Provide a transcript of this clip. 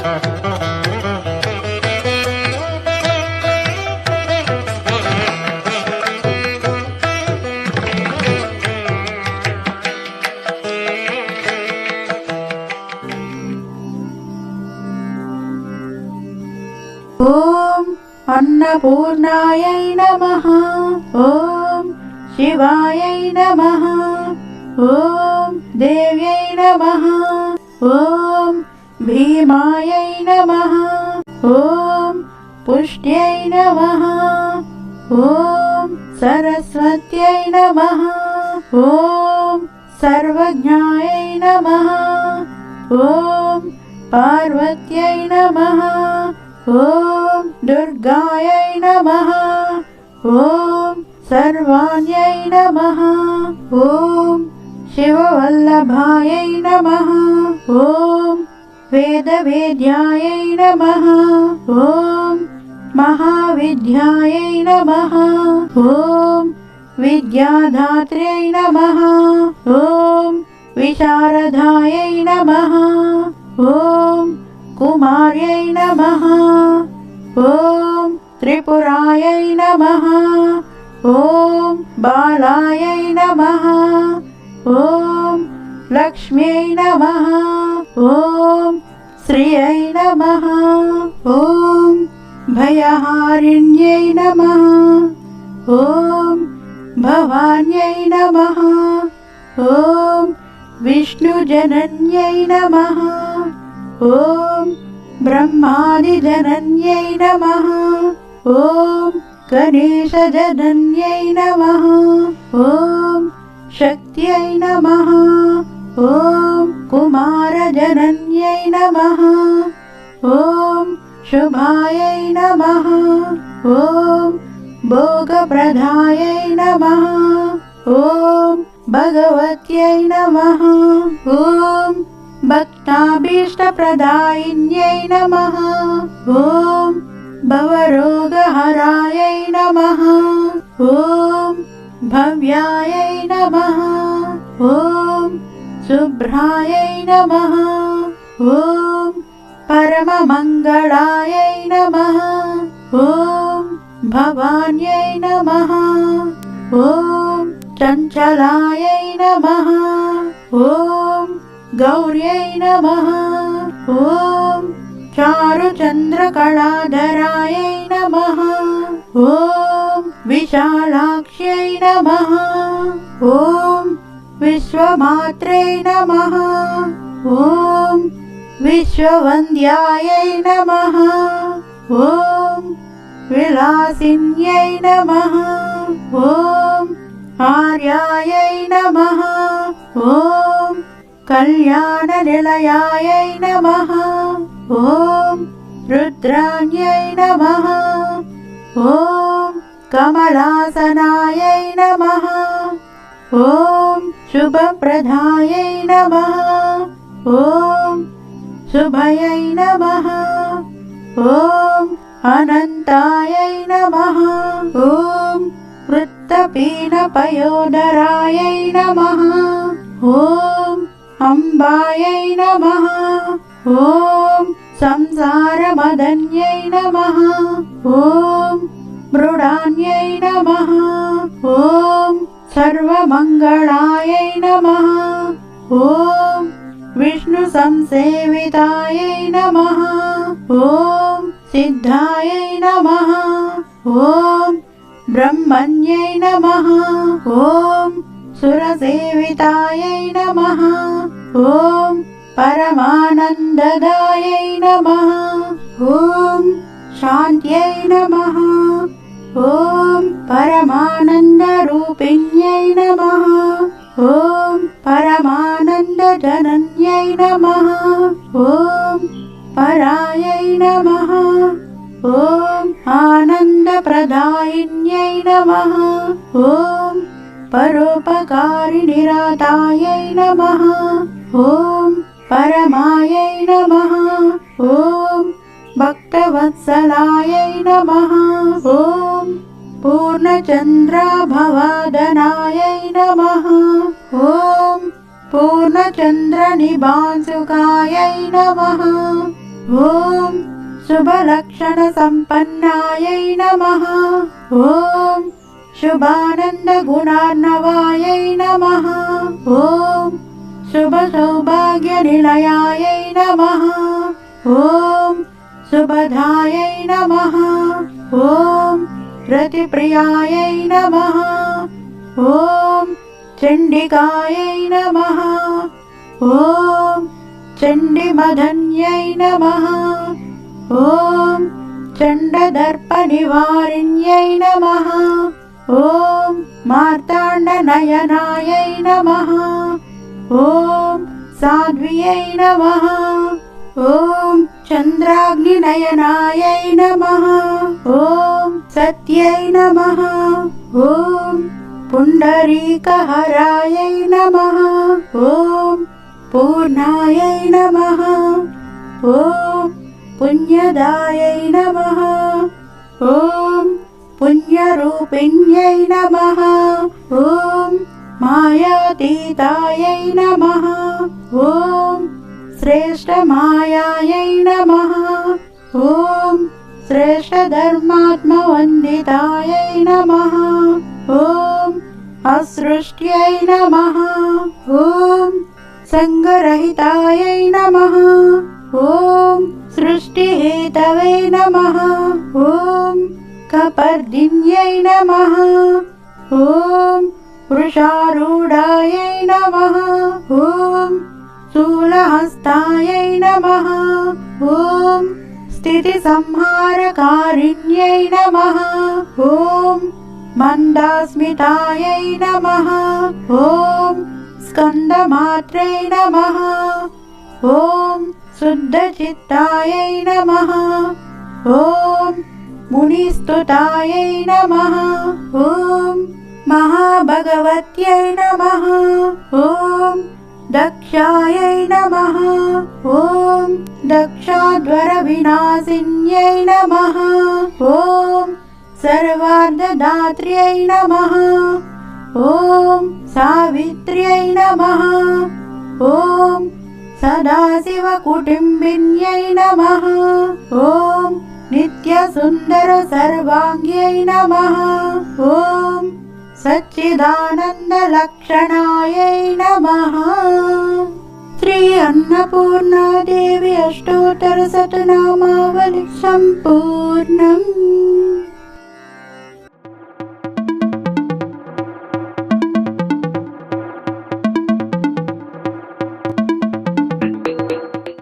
ॐ अन्नपूर्णायै नमः ॐ शिवायै नमः ॐ देव्यै नमः ॐ भीमायै नमः। ॐ पुष्ट्यै नमः। ॐ सरस्वत्यै नमः। ॐ सर्वज्ञायै नमः। ॐ पार्वत्यै नमः। ॐ दुर्गायै नमः। ॐ सर्वाण्यै नमः। ॐ शिववल्लभायै नमः। ॐ वेदवेद्यायै नमः। ॐ महाविद्यायै नमः। ॐ विद्याधात्र्यै नमः। ॐ विशारदायै नमः। ॐ कुमार्यै नमः। ॐ त्रिपुरायै नमः। ॐ बालायै नमः। ॐ लक्ष्म्यै नमः। ॐ श्रियै नमः। ॐ भयहारिण्यै नमः। ॐ भवान्यै नमः। ॐ विष्णुजनन्यै नमः। ॐ ब्रह्मादिजनन्यै नमः। ॐ गणेशजनन्यै नमः। ॐ शक्त्यै नमः। ॐ कुमारजनन्यै नमः। ॐ शुभायै नमः। ॐ भोगप्रदायै नमः। ॐ भगवत्यै नमः। ॐ भक्ताभीष्टप्रदायिन्यै नमः। ॐ भवरोगहरायै नमः। ॐ भव्यायै नमः। ॐ शुभ्रायै नमः। ॐ परममङ्गलायै नमः। ॐ भवान्यै नमः। ॐ चञ्चलायै नमः। ॐ गौर्यै नमः। ॐ चारुचन्द्रकलाधरायै नमः। ॐ विशालाक्ष्यै नमः। ॐ विश्वमात्रै नमः। ॐ विश्ववन्द्यायै नमः। ॐ विलासिन्यै नमः। ॐ आर्यायै नमः। ॐ कल्याणनिलयायै नमः। ॐ रुद्राण्यै नमः। ॐ कमलासनायै नमः। ॐ शुभप्रदायै नमः। ॐ शुभयै नमः। ॐ अनन्तायै नमः। ॐ वृत्तपीनपयोदरायै नमः। ॐ अम्बायै नमः। ॐ संसारमदन्यै नमः। ॐ सर्वमङ्गलायै नमः। ॐ विष्णुसंसेवितायै नमः। ॐ सिद्धायै नमः। ॐ ब्रह्मण्यै नमः। ॐ सुरसेवितायै नमः। ॐ परमानन्ददायै नमः। ॐ शान्त्यै नमः। ॐ परायै नमः। ॐ आनन्दप्रदायिन्यै नमः। ॐ परोपकारिनिरातायै नमः। ॐ परमायै नमः। ॐ भक्तवत्सलायै नमः। ॐ पूर्णचन्द्राभवादनायै नमः। ॐ पूर्णचन्द्रनिबांसुकायै नमः ॐ शुभलक्षणसम्पन्नायै नमः। ॐ शुभानन्दगुणार्णवायै नमः। ॐ शुभसौभाग्यनिलयायै नमः। ॐ सुभधायै नमः। ॐ रतिप्रियायै नमः। ॐ चण्डिकायै नमः। ॐ चण्डिमधन्यै नमः। ॐ चण्डदर्पनिवारिण्यै नमः। ॐ मार्ताण्डनयनायै नमः। ॐ साध्व्यै नमः। ॐ चन्द्राग्निनयनायै नमः। ॐ सत्यै नमः। ॐ पुण्डरीकहरायै नमः। ॐ पूर्णायै नमः। ॐ पुण्यदायै नमः। ॐ पुण्यरूपिण्यै नमः। ॐ मायातीतायै नमः। ॐ श्रेष्ठमायायै नमः। ॐ श्रेष्ठधर्मात्मवन्दितायै नमः। ॐ असृष्ट्यै नमः सङ्गरहितायै नमः। ॐ सृष्टिहेतवे नमः। ॐ कपर्दिन्यै नमः। ॐ वृषारूढायै नमः। ॐ शूलहस्तायै नमः। ॐ स्थितिसंहारकारिण्यै नमः। ॐ मन्दास्मितायै नमः। ॐ स्कन्दमात्रै नमः। ॐ शुद्धचित्तायै नमः। ॐ मुनिस्तुतायै नमः। ॐ महाभगवत्यै नमः। ॐ दक्षायै नमः। ॐ दक्षाध्वरविनाशिन्यै नमः। ॐ सर्वार्धदात्र्यै नमः। ॐ सावित्र्यै नमः। ॐ सदाशिवकुटुम्बिन्यै नमः। ॐ नित्यसुन्दरसर्वाङ्ग्यै नमः। ॐ सच्चिदानन्दलक्षणायै नमः। श्री अन्नपूर्णादेवी अष्टोत्तरशतनामावलि सम्पूर्णम्